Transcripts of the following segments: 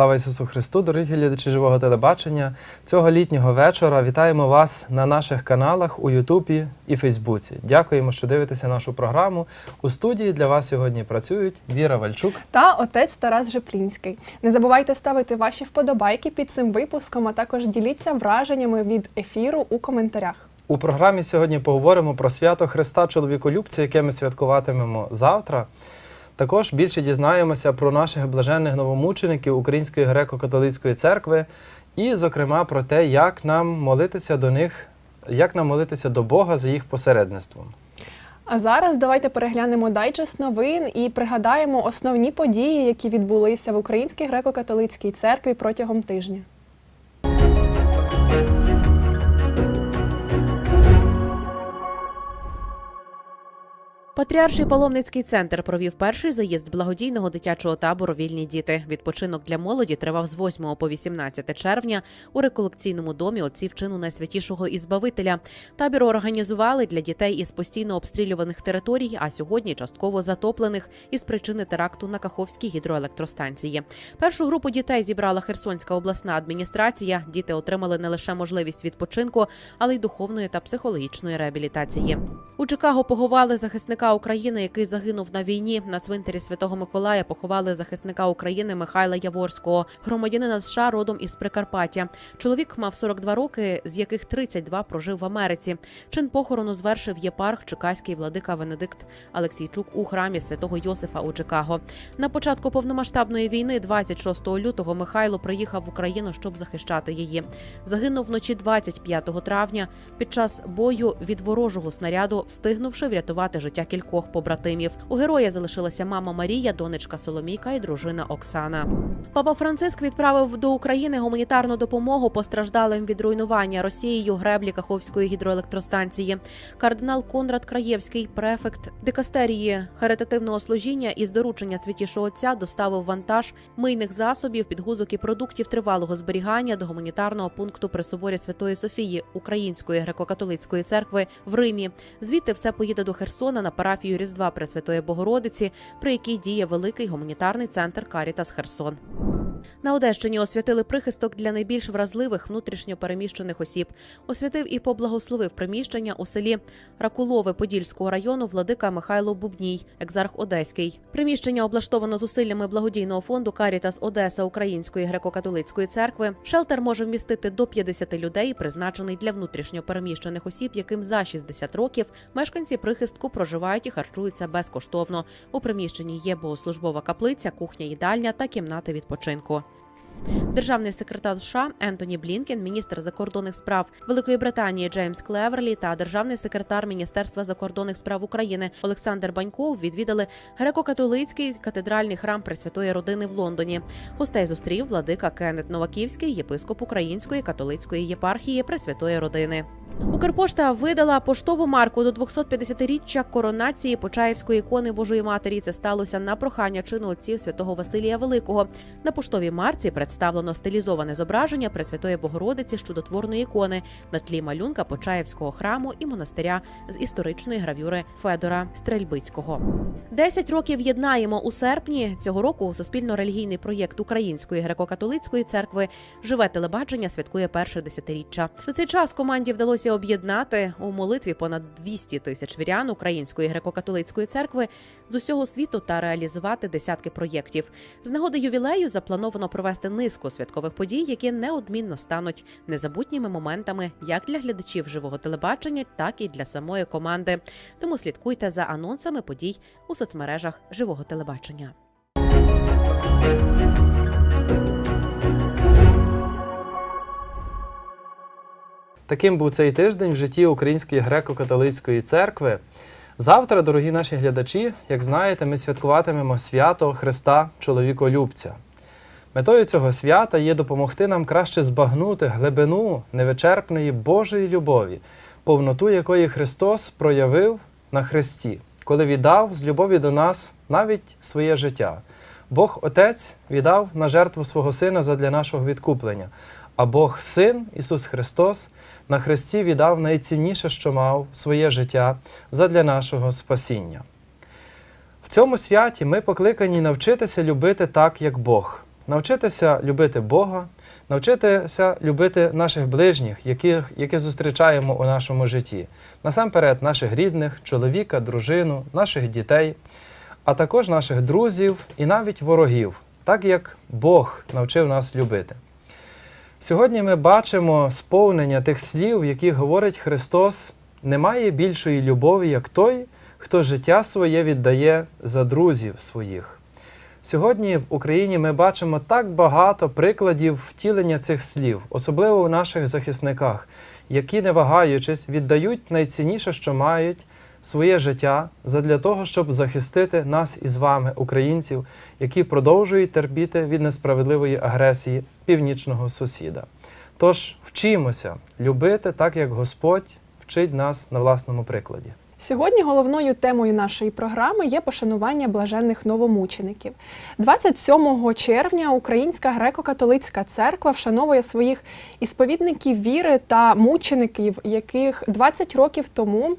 Слава Ісусу Христу, дорогі глядачі живого телебачення. Цього літнього вечора вітаємо вас на наших каналах у Ютубі і Фейсбуці. Дякуємо, що дивитеся нашу програму. У студії для вас сьогодні працюють Віра Вальчук. та отець Тарас Жеплінський. Не забувайте ставити ваші вподобайки під цим випуском, а також діліться враженнями від ефіру у коментарях. У програмі сьогодні поговоримо про свято Христа Чоловіколюбця, яке ми святкуватимемо завтра. Також більше дізнаємося про наших блаженних новомучеників Української греко-католицької церкви і, зокрема, про те, як нам молитися до них, як нам молитися до Бога за їх посередництвом. А зараз давайте переглянемо дайджест новин і пригадаємо основні події, які відбулися в Українській греко-католицькій церкві протягом тижня. Патріарший паломницький центр провів перший заїзд благодійного дитячого табору Вільні діти. Відпочинок для молоді тривав з 8 по 18 червня у реколекційному домі отців чину найсвятішого і збавителя. Табір організували для дітей із постійно обстрілюваних територій, а сьогодні частково затоплених із причини теракту на Каховській гідроелектростанції. Першу групу дітей зібрала Херсонська обласна адміністрація. Діти отримали не лише можливість відпочинку, але й духовної та психологічної реабілітації. У Чикаго поховали захисника України, який загинув на війні. На цвинтарі Святого Миколая поховали захисника України Михайла Яворського, громадянина США родом із Прикарпаття. Чоловік мав 42 роки, з яких 32 прожив в Америці. Чин похорону звершив єпарх Чекаський владика Венедикт Алексійчук у храмі святого Йосифа у Чикаго. На початку повномасштабної війни, 26 лютого, Михайло приїхав в Україну, щоб захищати її. Загинув вночі 25 травня під час бою від ворожого снаряду, встигнувши врятувати життя кількох побратимів. У героя залишилася мама Марія, донечка Соломійка і дружина Оксана. Папа Франциск відправив до України гуманітарну допомогу постраждалим від руйнування Росією греблі Каховської гідроелектростанції. Кардинал Конрад Краєвський, префект дикастерії харитативного служіння із доручення святішого отця доставив вантаж мийних засобів, підгузок і продуктів тривалого зберігання до гуманітарного пункту при соборі Святої Софії Української греко-католицької церкви в Римі. Звідти все поїде до Херсона на парафію Різдва Пресвятої Богородиці, при якій діє великий гуманітарний центр Карітас Херсон. На Одещині освятили прихисток для найбільш вразливих внутрішньо переміщених осіб. Освятив і поблагословив приміщення у селі Ракулове Подільського району владика Михайло Бубній, екзарх Одеський. Приміщення облаштовано зусиллями благодійного фонду Карітас Одеса Української греко-католицької церкви. Шелтер може вмістити до 50 людей, призначений для внутрішньо переміщених осіб, яким за 60 років мешканці прихистку проживають і харчуються безкоштовно. У приміщенні є богослужбова каплиця, кухня, їдальня та кімнати відпочинку. Луценко. Державний секретар США Ентоні Блінкен, міністр закордонних справ Великої Британії Джеймс Клеверлі та державний секретар Міністерства закордонних справ України Олександр Баньков відвідали греко-католицький катедральний храм Пресвятої Родини в Лондоні. Гостей зустрів владика Кеннет Новаківський, єпископ Української католицької єпархії Пресвятої Родини. Укрпошта видала поштову марку до 250-річчя коронації Почаївської ікони Божої Матері. Це сталося на прохання чину отців святого Василія Великого. На поштовій марці представлено стилізоване зображення Пресвятої Богородиці з чудотворної ікони на тлі малюнка Почаївського храму і монастиря з історичної гравюри Федора Стрельбицького. Десять років єднаємо у серпні цього року. Суспільно-релігійний проєкт Української греко-католицької церкви Живе телебачення святкує перше десятиріччя. За цей час команді вдалося об'єднати у молитві понад 200 тисяч вірян Української греко-католицької церкви з усього світу та реалізувати десятки проєктів. З нагоди ювілею заплановано провести низку святкових подій, які неодмінно стануть незабутніми моментами як для глядачів живого телебачення, так і для самої команди. Тому слідкуйте за анонсами подій у соцмережах живого телебачення. Таким був цей тиждень в житті Української греко-католицької церкви. Завтра, дорогі наші глядачі, як знаєте, ми святкуватимемо свято Христа Чоловіколюбця. Метою цього свята є допомогти нам краще збагнути глибину невичерпної Божої любові, повноту якої Христос проявив на Христі, коли віддав з любові до нас навіть своє життя. Бог Отець віддав на жертву свого Сина задля нашого відкуплення. а Бог Син Ісус Христос на Христі віддав найцінніше, що мав своє життя задля нашого спасіння. В цьому святі ми покликані навчитися любити так, як Бог, навчитися любити Бога, навчитися любити наших ближніх, яких, яких зустрічаємо у нашому житті, насамперед наших рідних, чоловіка, дружину, наших дітей, а також наших друзів і навіть ворогів, так як Бог навчив нас любити. Сьогодні ми бачимо сповнення тих слів, які говорить Христос: немає більшої любові, як той, хто життя своє віддає за друзів своїх. Сьогодні в Україні ми бачимо так багато прикладів втілення цих слів, особливо у наших захисниках, які, не вагаючись, віддають найцінніше, що мають своє життя задля того, щоб захистити нас із вами, українців, які продовжують терпіти від несправедливої агресії північного сусіда. Тож вчимося любити так, як Господь вчить нас на власному прикладі. Сьогодні головною темою нашої програми є пошанування блаженних новомучеників. 27 червня Українська греко-католицька церква вшановує своїх ісповідників віри та мучеників, яких 20 років тому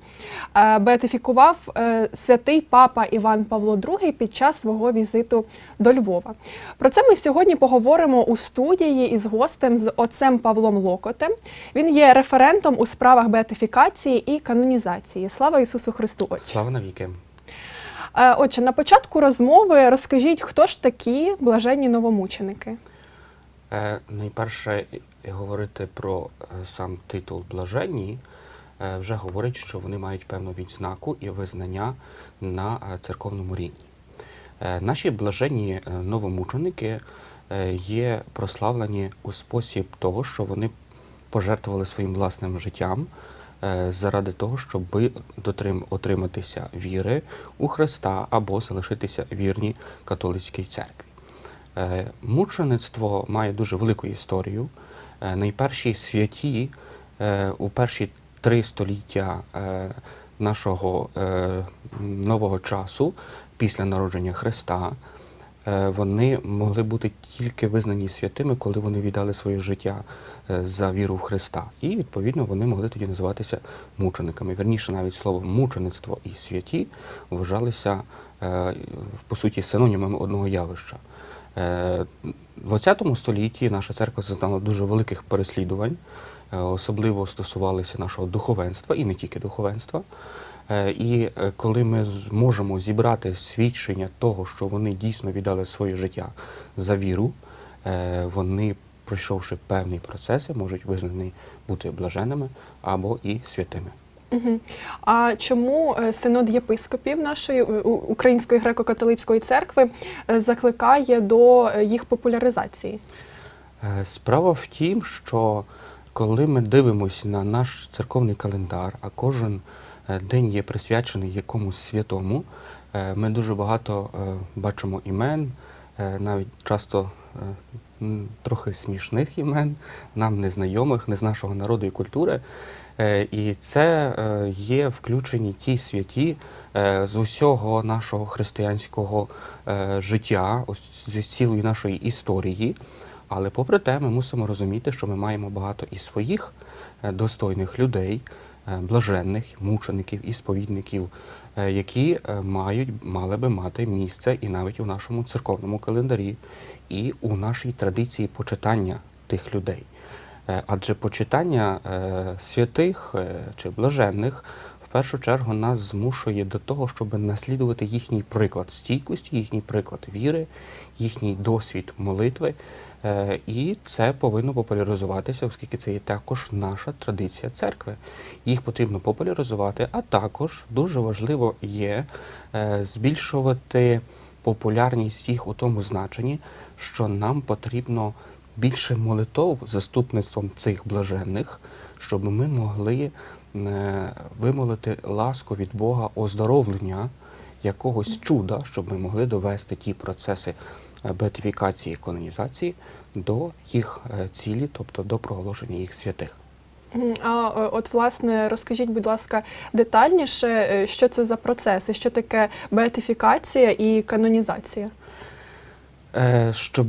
е, беатифікував е, святий папа Іван Павло II під час свого візиту до Львова. Про це ми сьогодні поговоримо у студії із гостем з отцем Павлом Локотем. Він є референтом у справах беатифікації і канонізації. Слава Ісусу Христу! Отче! Слава навіки. Е, Отже, на початку розмови розкажіть, хто ж такі блаженні новомученики? Е, найперше, е, говорити про е, сам титул блаженні вже говорить, що вони мають певну відзнаку і визнання на церковному рівні. Наші блаженні новомученики є прославлені у спосіб того, що вони пожертвували своїм власним життям заради того, щоб отриматися віри у Христа або залишитися вірні католицькій церкві. Е, Мучеництво має дуже велику історію. Е, Найперші святі е, у перші три століття е, нашого е, нового часу після народження Христа. е, Вони могли бути тільки визнані святими, коли вони віддали своє життя е, за віру в Христа. І відповідно вони могли тоді називатися мучениками. Вірніше, навіть слово мучеництво і святі вважалися е, по суті синонімами одного явища. Е, В ХХ столітті наша церква зазнала дуже великих переслідувань, е, особливо стосувалися нашого духовенства і не тільки духовенства. Е, І е, коли ми зможемо зібрати свідчення того, що вони дійсно віддали своє життя за віру, е, вони, пройшовши певні процеси, можуть визнані бути блаженними або і святими. Угу. А чому е, синод єпископів нашої Української греко-католицької церкви е, закликає до е, їх популяризації? Справа в тім, що коли ми дивимося на наш церковний календар, а кожен день є присвячений якомусь святому, ми дуже багато бачимо імен, навіть часто трохи смішних імен, нам незнайомих, не з нашого народу і культури. Е, І це е, є включені ті святі е, з усього нашого християнського життя, з цілої нашої історії. Але попри те, ми мусимо розуміти, що ми маємо багато і своїх достойних людей, блаженних, мучеників і сповідників, е, які е, мають, мали би мати місце і навіть у нашому церковному календарі, і у нашій традиції почитання тих людей. Е, Адже почитання е, святих е, чи блаженних першу чергу нас змушує до того, щоб наслідувати їхній приклад стійкості, їхній приклад віри, їхній досвід молитви. Е, І це повинно популяризуватися, оскільки це є також наша традиція церкви. Їх потрібно популяризувати, а також дуже важливо є е, збільшувати популярність їх у тому значенні, що нам потрібно більше молитов заступництвом цих блаженних, щоб ми могли е, вимолити ласку від Бога оздоровлення якогось чуда, щоб ми могли довести ті процеси е, беатифікації і канонізації до їх е, цілі, тобто до проголошення їх святих. А от власне розкажіть, будь ласка, детальніше, що це за процеси, що таке беатифікація і канонізація? Щоб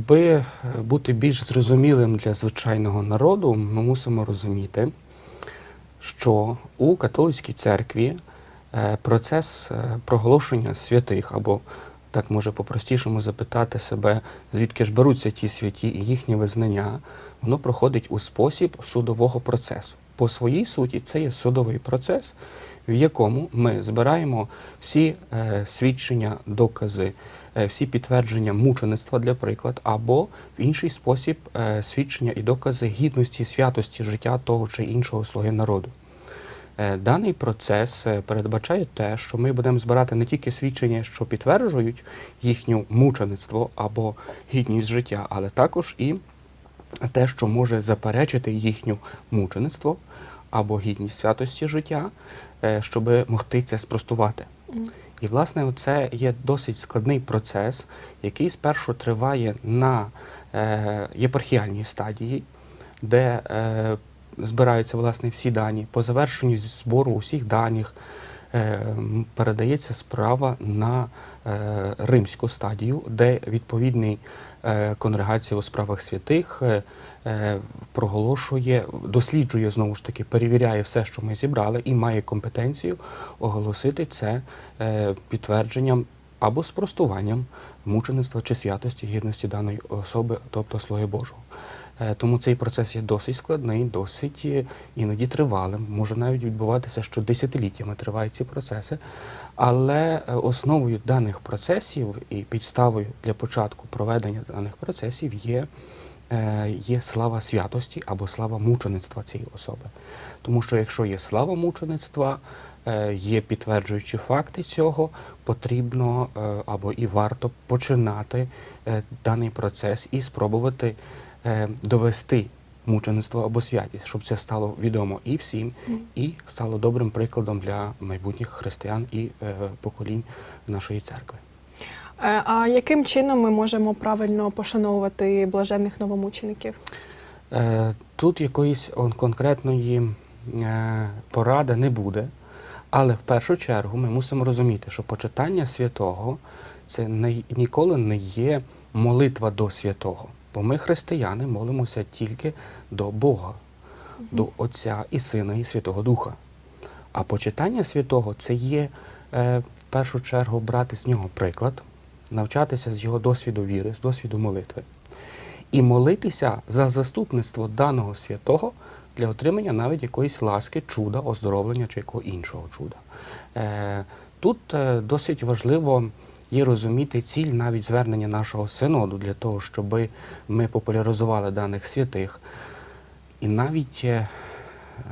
бути більш зрозумілим для звичайного народу, ми мусимо розуміти, що у католицькій церкві е, процес е, проголошення святих, або так може по-простішому запитати себе, звідки ж беруться ті святі і їхнє визнання, воно проходить у спосіб судового процесу. По своїй суті, це є судовий процес, в якому ми збираємо всі е, свідчення, докази, е, всі підтвердження мучеництва, для приклад, або в інший спосіб е, свідчення і докази гідності, святості життя того чи іншого слуги народу. Е, Даний процес е, передбачає те, що ми будемо збирати не тільки свідчення, що підтверджують їхню мучеництво або гідність життя, але також і те, що може заперечити їхню мучеництво або гідність святості життя, е, щоб могти це спростувати. І, власне, це є досить складний процес, який спершу триває на е, єпархіальній стадії, де е, збираються власне всі дані. По завершенню збору усіх даних передається справа на римську стадію, де відповідний е, конгрегація у справах святих е, е, проголошує, досліджує знову ж таки, перевіряє все, що ми зібрали, і має компетенцію оголосити це підтвердженням або спростуванням мучеництва чи святості гідності даної особи, тобто слуги Божого. Е, Тому цей процес є досить складний, досить е, іноді тривалим. Може навіть відбуватися, що десятиліттями тривають ці процеси. Але е, основою даних процесів і підставою для початку проведення даних процесів є, є слава святості або слава мучеництва цієї особи. Тому що якщо є слава мучеництва, є підтверджуючі факти цього, потрібно або і варто починати даний процес і спробувати довести мучеництво або святість, щоб це стало відомо і всім, і стало добрим прикладом для майбутніх християн і е, поколінь нашої церкви. Е, А яким чином ми можемо правильно пошановувати блаженних новомучеників? Е, Тут якоїсь конкретної е, поради не буде, але в першу чергу ми мусимо розуміти, що почитання святого це ніколи не є молитва до святого. Бо ми, християни, молимося тільки до Бога, до Отця і Сина і Святого Духа. А почитання святого це є е, в першу чергу брати з нього приклад, навчатися з його досвіду віри, з досвіду молитви і молитися за заступництво даного святого для отримання навіть якоїсь ласки, чуда, оздоровлення чи якого іншого чуда. Е, тут е, досить важливо є розуміти ціль навіть звернення нашого синоду для того, щоб ми популяризували даних святих. І навіть, е,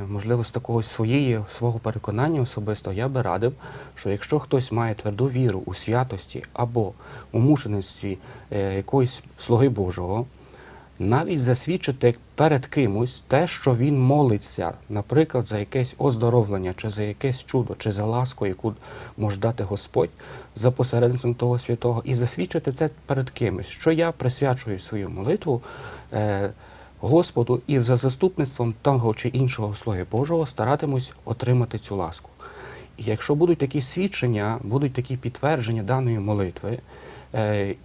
можливо, з такого своєї, свого переконання особисто я би радив, що якщо хтось має тверду віру у святості або у мучеництві е, якоїсь слуги Божого, навіть засвідчити перед кимось те, що він молиться, наприклад, за якесь оздоровлення, чи за якесь чудо, чи за ласку, яку може дати Господь за посередництвом того святого, і засвідчити це перед кимось, що я присвячую свою молитву е, Господу і за заступництвом того чи іншого слуги Божого старатимусь отримати цю ласку. І якщо будуть такі свідчення, будуть такі підтвердження даної молитви,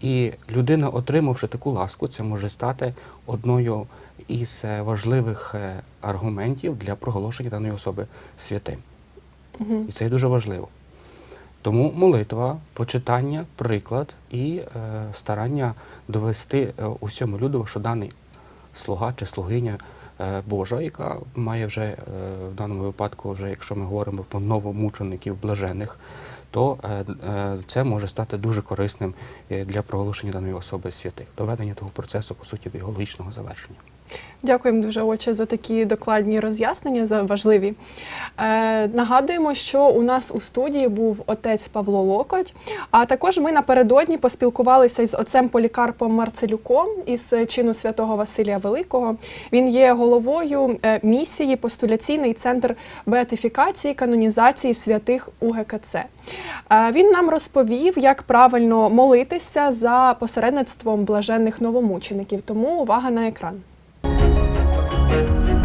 і людина, отримавши таку ласку, це може стати одною із е, важливих е, аргументів для проголошення даної особи святим. Мгм. І це є дуже важливо. Тому молитва, почитання, приклад і е, старання довести е, усьому люду, що даний слуга чи слугиня е, Божа, яка має вже е, в даному випадку, вже якщо ми говоримо про новомучеників блажених, то е, е, це може стати дуже корисним е, для проголошення даної особи святих, доведення того процесу, по суті, до його логічного завершення. Дякуємо дуже, отче, за такі докладні роз'яснення, за важливі. Е, нагадуємо, що у нас у студії був отець Павло Локоть. А також ми напередодні поспілкувалися із отцем Полікарпом Марцелюком із чину святого Василія Великого. Він є головою е, місії Постуляційний центр беатифікації канонізації святих УГКЦ. Е, він нам розповів, як правильно молитися за посередництвом блаженних новомучеників. Тому увага на екран. Thank you.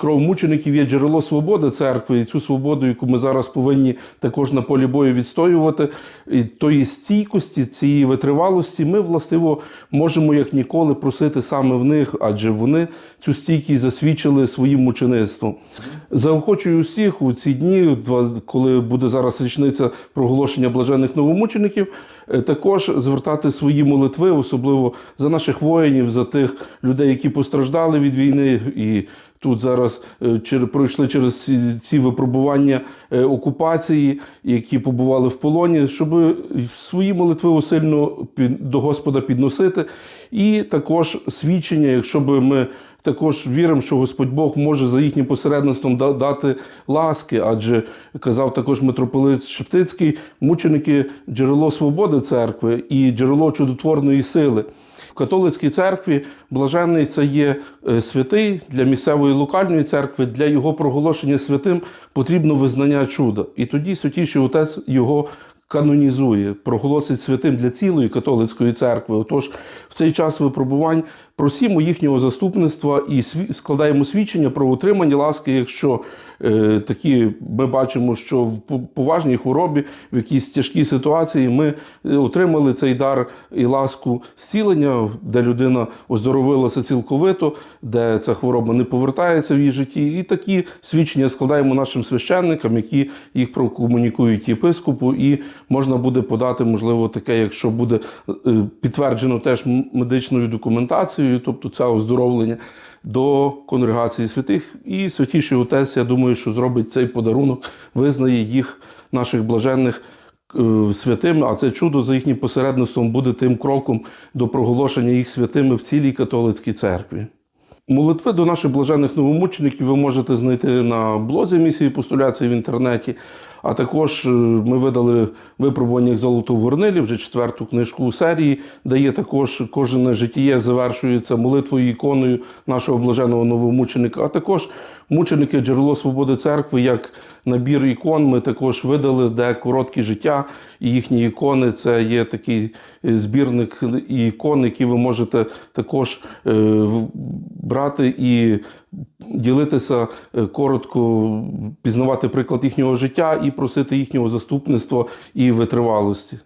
Кров мучеників є джерело свободи церкви, і цю свободу, яку ми зараз повинні також на полі бою відстоювати, і тої стійкості, цієї витривалості, ми властиво можемо як ніколи просити саме в них, адже вони цю стійкість засвідчили своїм мучеництвом. Заохочую всіх у ці дні, коли буде зараз річниця проголошення блажених новомучеників, е, також звертати свої молитви, особливо за наших воїнів, за тих людей, які постраждали від війни і тут зараз е, пройшли через ці, випробування е, окупації, які побували в полоні, щоб свої молитви усильно до Господа підносити, і також свідчення, якщо би ми також віримо, що Господь Бог може за їхнім посередництвом дати ласки, адже казав також митрополит Шептицький, мученики джерело свободи церкви і джерело чудотворної сили. Католицькій церкві блаженний це є е, святий для місцевої локальної церкви. Для його проголошення святим потрібно визнання чуда. І тоді святіший отець його канонізує, проголосить святим для цілої католицької церкви. Отож, в цей час випробувань просімо їхнього заступництва і складаємо свідчення про утримання ласки, якщо такі ми бачимо, що в поважній хворобі, в якійсь тяжкій ситуації, ми е, отримали цей дар і ласку зцілення, де людина оздоровилася цілковито, де ця хвороба не повертається в її житті. І такі свідчення складаємо нашим священникам, які їх прокомунікують єпископу, і можна буде подати, можливо, таке, якщо буде е, підтверджено теж медичною документацією, тобто це оздоровлення до конгрегації святих. І святіший отець, я думаю, що зробить цей подарунок, визнає їх, наших блаженних. святим. Святими, а це чудо за їхнім посередництвом буде тим кроком до проголошення їх святими в цілій католицькій церкві. Молитви до наших блажених новомучеників ви можете знайти на блозі місії постуляції в інтернеті. А також е, ми видали випробування як золото в горнилі, вже четверту книжку у серії, де є також кожне житіє завершується молитвою іконою нашого блаженого новомученика. А також мученики джерело свободи церкви, як набір ікон. Ми також видали, де короткі життя і їхні ікони. Це є такий е, збірник ікон, які ви можете також е, брати і ділитися е, коротко, пізнавати приклад їхнього життя і просити їхнього заступництва і витривалості.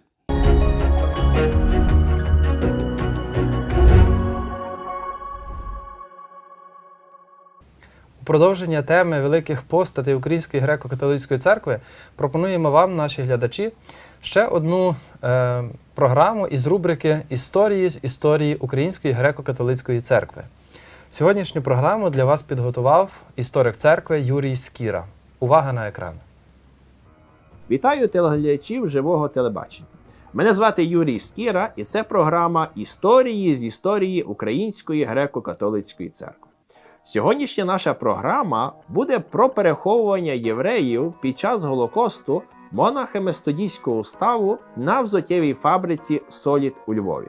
Продовження теми великих постатей Української греко-католицької церкви пропонуємо вам, наші глядачі, ще одну е, програму із рубрики Історії з історії Української греко-католицької церкви. Сьогоднішню програму для вас підготував історик церкви Юрій Скіра. Увага на екран. Вітаю телеглядачів живого телебачення. Мене звати Юрій Скіра, і це програма Історії з історії Української греко-католицької церкви. Сьогоднішня наша програма буде про переховування євреїв під час Голокосту монахами студійського уставу на взуттєвій фабриці Соліт у Львові.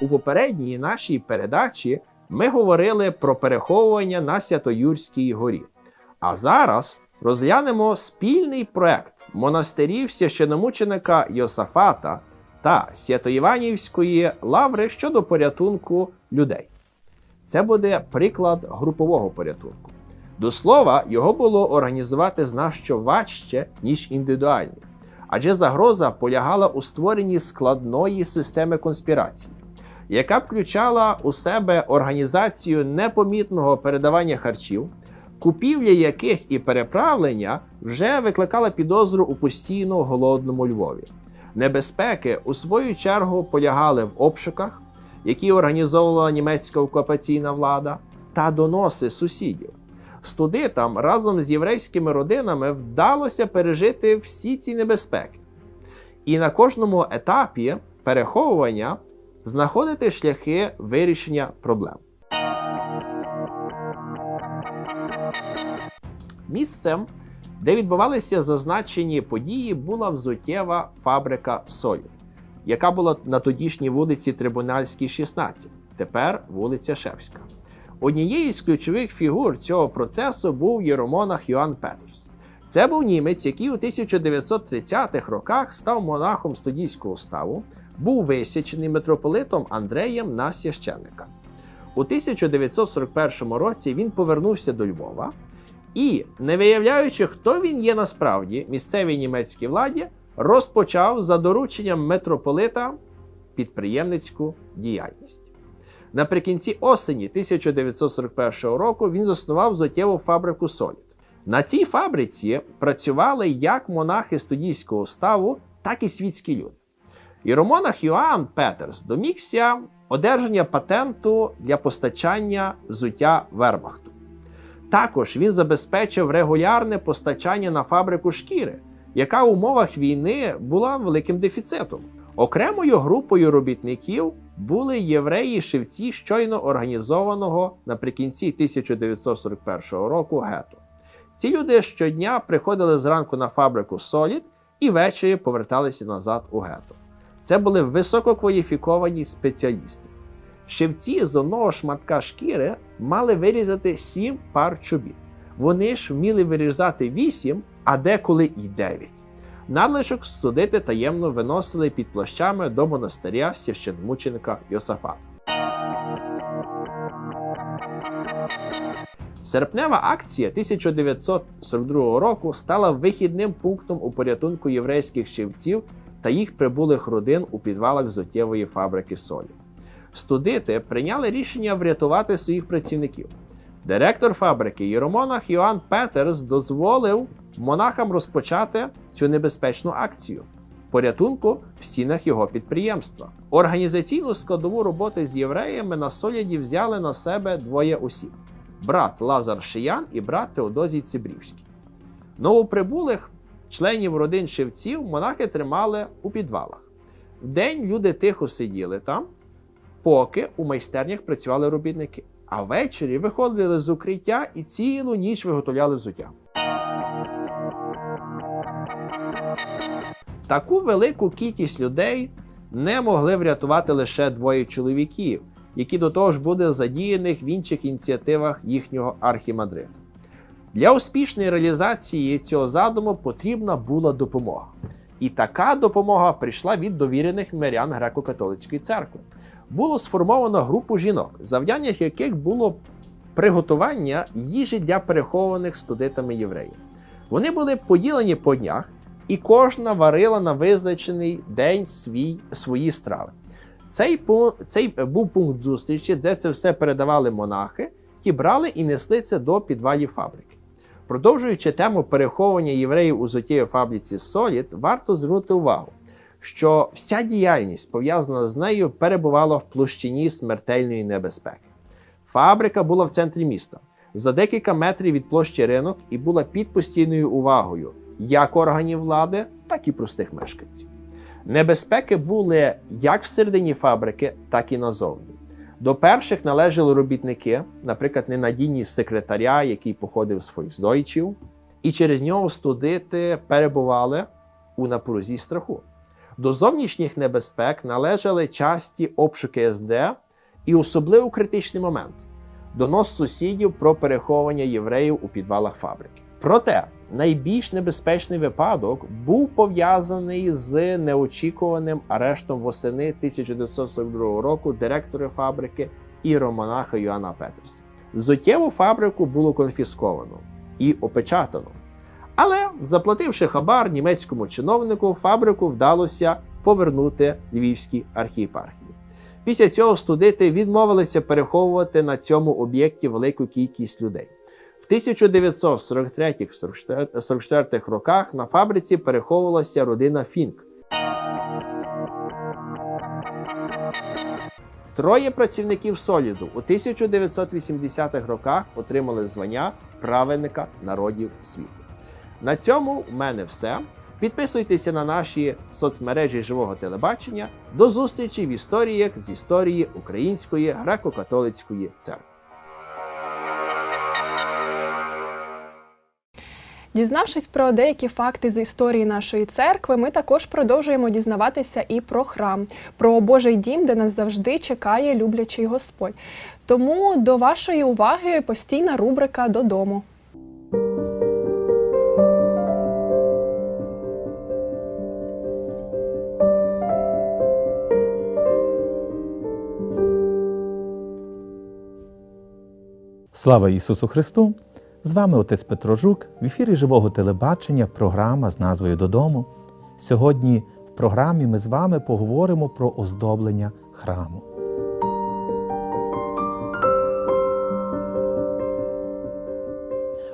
У попередній нашій передачі ми говорили про переховування на Святоюрській горі. А зараз розглянемо спільний проект монастирів священомученика Йосафата та Свято-Іванівської лаври щодо порятунку людей. Це буде приклад групового порятунку. До слова, його було організувати значно важче, ніж індивідуальний, адже загроза полягала у створенні складної системи конспірації, яка включала у себе організацію непомітного передавання харчів, купівля яких і переправлення вже викликала підозру у постійно голодному Львові. Небезпеки, у свою чергу, полягали в обшуках, які організовувала німецька окупаційна влада, та доноси сусідів. Студитам разом з єврейськими родинами вдалося пережити всі ці небезпеки. І на кожному етапі переховування знаходити шляхи вирішення проблем. Місцем, де відбувалися зазначені події, була взуттєва фабрика Солід, яка була на тодішній вулиці Трибунальській, 16, тепер вулиця Шевська. Однією з ключових фігур цього процесу був єромонах Йоанн Петерс. Це був німець, який у 1930-х роках став монахом студійського ставу, був висячений митрополитом Андреєм на священника. У 1941 році він повернувся до Львова і, не виявляючи, хто він є насправді, місцевій німецькій владі розпочав за дорученням митрополита підприємницьку діяльність. Наприкінці осені 1941 року він заснував зоттєву фабрику Солід. На цій фабриці працювали як монахи студійського ставу, так і світські люди. Іеромонах Йоанн Петерс домігся одержання патенту для постачання взуття Вермахту. Також він забезпечив регулярне постачання на фабрику шкіри, яка в умовах війни була великим дефіцитом. Окремою групою робітників були євреї-шивці щойно організованого наприкінці 1941 року гетто. Ці люди щодня приходили зранку на фабрику Солід і ввечері поверталися назад у гетто. Це були висококваліфіковані спеціалісти. Шивці з одного шматка шкіри мали вирізати сім пар чобіт. Вони ж вміли вирізати вісім, а деколи і дев'ять. Надлишок студити таємно виносили під плащами до монастиря священомученика Йосафата. Серпнева акція 1942 року стала вихідним пунктом у порятунку єврейських шивців та їх прибулих родин у підвалах зоттєвої фабрики солі. Студити прийняли рішення врятувати своїх працівників. Директор фабрики Єромонах Йоанн Петерс дозволив монахам розпочати цю небезпечну акцію порятунку в стінах його підприємства. Організаційну складову роботи з євреями на Соліді взяли на себе двоє осіб: брат Лазар Шиян і брат Теодозій Цибрівський. Новоприбулих членів родин шевців монахи тримали у підвалах. Вдень люди тихо сиділи там, поки у майстернях працювали робітники. А ввечері виходили з укриття і цілу ніч виготовляли взуття. Таку велику кількість людей не могли врятувати лише двоє чоловіків, які до того ж були задіяних в інших ініціативах їхнього архімандрита. Для успішної реалізації цього задуму потрібна була допомога. І така допомога прийшла від довірених мирян греко-католицької церкви. Було сформовано групу жінок, завдання яких було приготування їжі для перехованих студентами євреїв. Вони були поділені по днях, і кожна варила на визначений день свій, свої страви. Цей, цей був пункт зустрічі, де це все передавали монахи, які брали і несли це до підвалів фабрики. Продовжуючи тему переховування євреїв у зотєвій фабриці Солід, варто звернути увагу, що вся діяльність, пов'язана з нею, перебувала в площині смертельної небезпеки. Фабрика була в центрі міста, за декілька метрів від площі ринок і була під постійною увагою як органів влади, так і простих мешканців. Небезпеки були як всередині фабрики, так і назовні. До перших належали робітники, наприклад, ненадійність секретаря, який походив з фольксдойчів, і через нього студити перебували у напрузі страху. До зовнішніх небезпек належали часті обшуки СД і особливо критичний момент донос сусідів про переховування євреїв у підвалах фабрики. Проте найбільш небезпечний випадок був пов'язаний з неочікуваним арештом восени 1942 року директора фабрики і романаха Йоанна Петерса. Зоттєву фабрику було конфісковано і опечатано. Але, заплативши хабар німецькому чиновнику, фабрику вдалося повернути Львівській архієпархії. Після цього студити відмовилися переховувати на цьому об'єкті велику кількість людей. В 1943-44 роках на фабриці переховувалася родина Фінк. Троє працівників Соліду у 1980-х роках отримали звання праведника народів світу. На цьому в мене все. Підписуйтеся на наші соцмережі живого телебачення. До зустрічі в історіях з історії Української греко-католицької церкви. Дізнавшись про деякі факти з історії нашої церкви, ми також продовжуємо дізнаватися і про храм, про Божий дім, де нас завжди чекає люблячий Господь. Тому до вашої уваги постійна рубрика додому. Слава Ісусу Христу! З вами отець Петро Жук в ефірі живого телебачення, програма з назвою Додому. Сьогодні в програмі ми з вами поговоримо про оздоблення храму.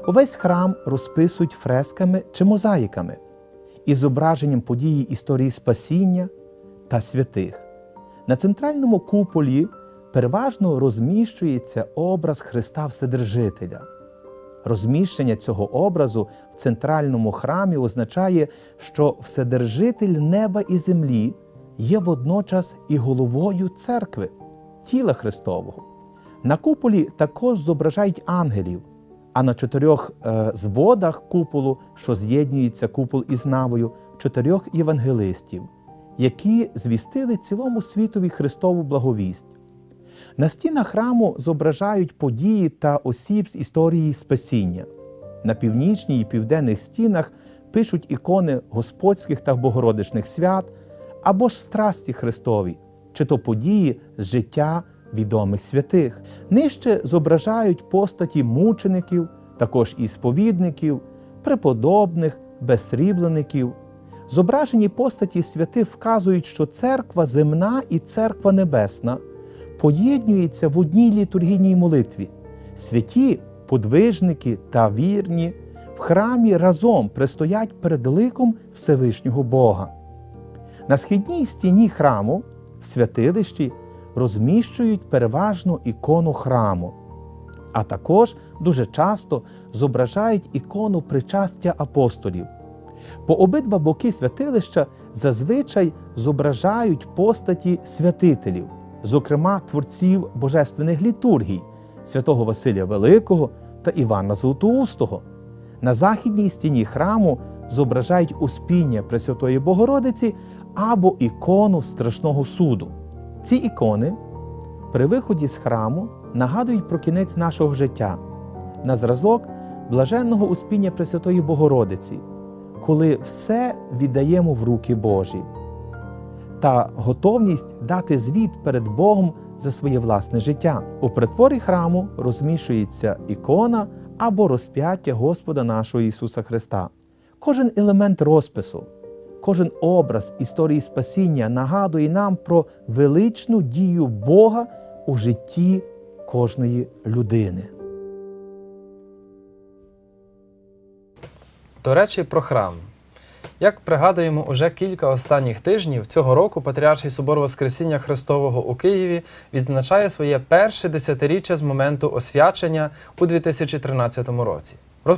Увесь храм розписують фресками чи мозаїками із зображенням події історії спасіння та святих. На центральному куполі переважно розміщується образ Христа Вседержителя. Розміщення цього образу в центральному храмі означає, що Вседержитель неба і землі є водночас і головою церкви, тіла Христового. На куполі також зображають ангелів, а на чотирьох е, зводах куполу, що з'єднується купол із навою, чотирьох євангелистів, які звістили цілому світові Христову благовість. На стінах храму зображають події та осіб з історії спасіння. На північній і південних стінах пишуть ікони господських та богородичних свят або ж страсті Христові, чи то події з життя відомих святих. Нижче зображають постаті мучеників, також і сповідників, преподобних, безсріблеників. Зображені постаті святих вказують, що церква земна і церква небесна поєднуються в одній літургійній молитві. Святі, подвижники та вірні в храмі разом пристоять перед ликом Всевишнього Бога. На східній стіні храму в святилищі розміщують переважно ікону храму, а також дуже часто зображають ікону причастя апостолів. По обидва боки святилища зазвичай зображають постаті святителів, зокрема творців божественних літургій святого Василія Великого та Івана Золотоустого. На західній стіні храму зображають успіння Пресвятої Богородиці або ікону страшного суду. Ці ікони при виході з храму нагадують про кінець нашого життя на зразок блаженного успіння Пресвятої Богородиці, коли все віддаємо в руки Божі, та готовність дати звіт перед Богом за своє власне життя. У притворі храму розміщується ікона або розп'яття Господа нашого Ісуса Христа. Кожен елемент розпису, кожен образ історії спасіння нагадує нам про величну дію Бога у житті кожної людини. До речі, про храм. Як пригадуємо, уже кілька останніх тижнів цього року Патріарший собор Воскресіння Христового у Києві відзначає своє перше десятиріччя з моменту освячення у 2013 році.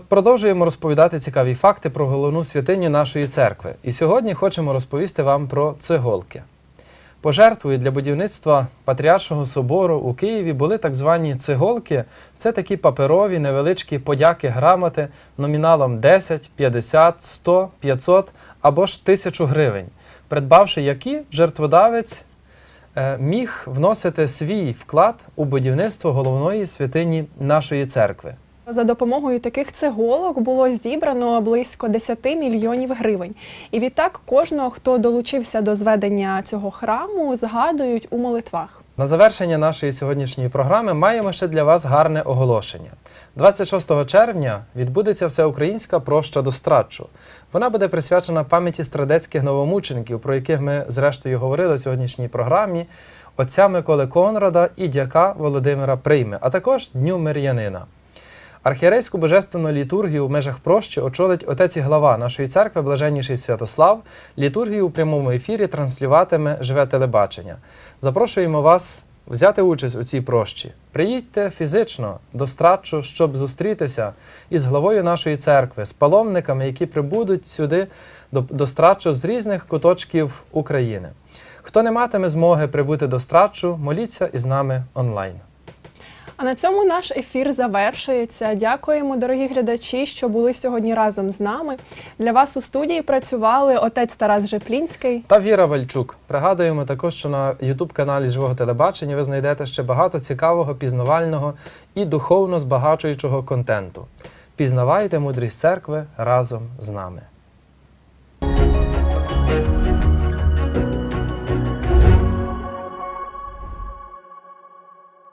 Продовжуємо розповідати цікаві факти про головну святиню нашої церкви. І сьогодні хочемо розповісти вам про циголки. Пожертвою для будівництва Патріаршого собору у Києві були так звані циголки. Це такі паперові невеличкі подяки грамоти номіналом 10, 50, 100, 500 або ж 1000 гривень, придбавши які жертводавець е, міг вносити свій вклад у будівництво головної святині нашої церкви. За допомогою таких цеголок було зібрано близько 10 мільйонів гривень. І відтак кожного, хто долучився до зведення цього храму, згадують у молитвах. На завершення нашої сьогоднішньої програми маємо ще для вас гарне оголошення. 26 червня відбудеться всеукраїнська проща до страчу. Вона буде присвячена пам'яті страдецьких новомучеників, про яких ми зрештою говорили в сьогоднішній програмі, отця Миколи Конрада і дяка Володимира Прийми, а також Дню Мир'янина. Архієрейську божественну літургію в межах прощі очолить отець і глава нашої церкви, блаженніший Святослав. Літургію у прямому ефірі транслюватиме живе телебачення. Запрошуємо вас взяти участь у цій прощі. Приїдьте фізично до Стратчу, щоб зустрітися із главою нашої церкви, з паломниками, які прибудуть сюди до, до Стратчу з різних куточків України. Хто не матиме змоги прибути до Стратчу, моліться із нами онлайн. А на цьому наш ефір завершується. Дякуємо, дорогі глядачі, що були сьогодні разом з нами. Для вас у студії працювали отець Тарас Жеплінський. та Віра Вальчук. Пригадуємо також, що на Ютуб-каналі Живого телебачення ви знайдете ще багато цікавого, пізнавального і духовно збагачуючого контенту. Пізнавайте мудрість церкви разом з нами.